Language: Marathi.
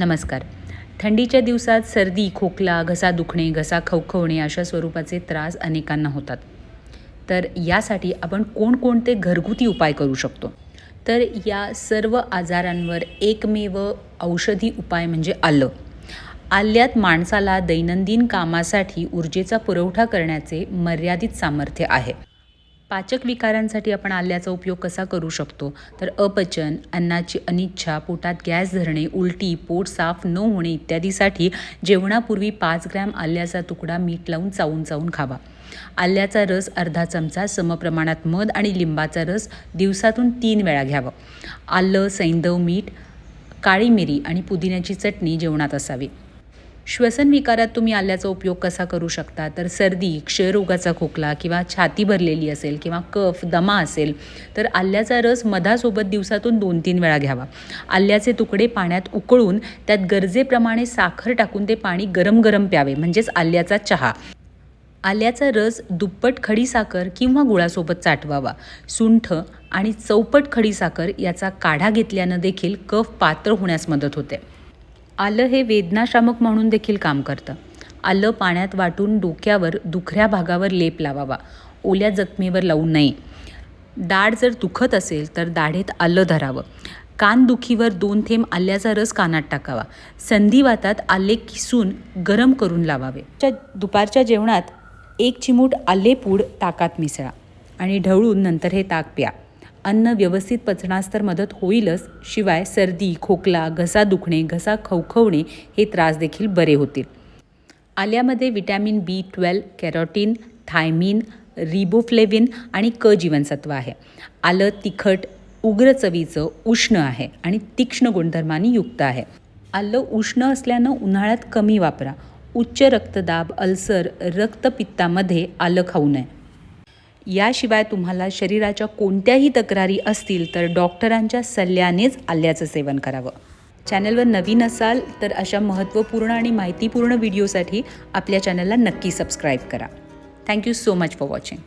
नमस्कार. थंडीच्या दिवसात सर्दी खोकला घसा दुखणे घसा खवखवणे अशा स्वरूपाचे त्रास अनेकांना होतात. तर यासाठी आपण कोणकोणते घरगुती उपाय करू शकतो? तर या सर्व आजारांवर एकमेव औषधी उपाय म्हणजे आलं. आल्यात माणसाला दैनंदिन कामासाठी ऊर्जेचा पुरवठा करण्याचे मर्यादित सामर्थ्य आहे. पाचक विकारांसाठी आपण आल्याचा उपयोग कसा करू शकतो? तर अपचन अन्नाची अनिच्छा पोटात गॅस धरणे उलटी पोट साफ न होणे इत्यादीसाठी जेवणापूर्वी पाच ग्रॅम आल्याचा तुकडा मीठ लावून चावून चावून खावा. आल्याचा रस अर्धा चमचा समप्रमाणात मध आणि लिंबाचा रस दिवसातून तीन वेळा घ्यावं. आलं सैंदव मीठ काळी मिरी आणि पुदिन्याची चटणी जेवणात असावी. श्वसन विकारात तुम्ही आल्याचा उपयोग कसा करू शकता? तर सर्दी क्षयरोगाचा खोकला किंवा छाती भरलेली असेल किंवा कफ दमा असेल तर आल्याचा रस मधासोबत दिवसातून दोन तीन वेळा घ्यावा. आल्याचे तुकडे पाण्यात उकळून त्यात गरजेप्रमाणे साखर टाकून ते पाणी गरम गरम प्यावे म्हणजेच आल्याचा चहा. आल्याचा रस दुप्पट खडीसाखर किंवा गुळासोबत चाटवावा सुंठ आणि चौपट खडीसाखर याचा काढा घेतल्यानं देखील कफ पात्र होण्यास मदत होते. आलं हे वेदनाशामक म्हणून देखील काम करतं. आलं पाण्यात वाटून डोक्यावर दुखऱ्या भागावर लेप लावावा. ओल्या जखमेवर लावू नये. दाढ जर दुखत असेल तर दाढेत आलं धरावं. कानदुखीवर दोन थेंब आल्याचा रस कानात टाकावा. संधिवातात आले किसून गरम करून लावावे. च्या दुपारच्या जेवणात एक चिमूट आलेपूड ताकात मिसळा आणि ढवळून नंतर हे ताक प्या. अन्न व्यवस्थित पचण्यास तर मदत होईलच शिवाय सर्दी खोकला घसा दुखणे घसा खवखवणे हे त्रास देखील बरे होतील. आल्यामध्ये vitamin B twelve carotene thiamine riboflavin आणि क जीवनसत्व आहे. आलं तिखट उग्र चवीचं उष्ण आहे आणि तीक्ष्ण गुणधर्मांनी युक्त आहे. आलं उष्ण असल्यानं उन्हाळ्यात कमी वापरा. उच्च रक्तदाब अल्सर रक्तपित्तामध्ये आलं खाऊ नये. याशिवाय तुम्हाला शरीराच्या कोणत्याही तक्रारी असतील तर डॉक्टरांच्या सल्ल्यानेच आल्याचं सेवन करावं. चॅनलवर नवीन असाल तर अशा महत्त्वपूर्ण आणि माहितीपूर्ण व्हिडिओसाठी आपल्या चॅनलला नक्की सबस्क्राईब करा. Thank you so much for watching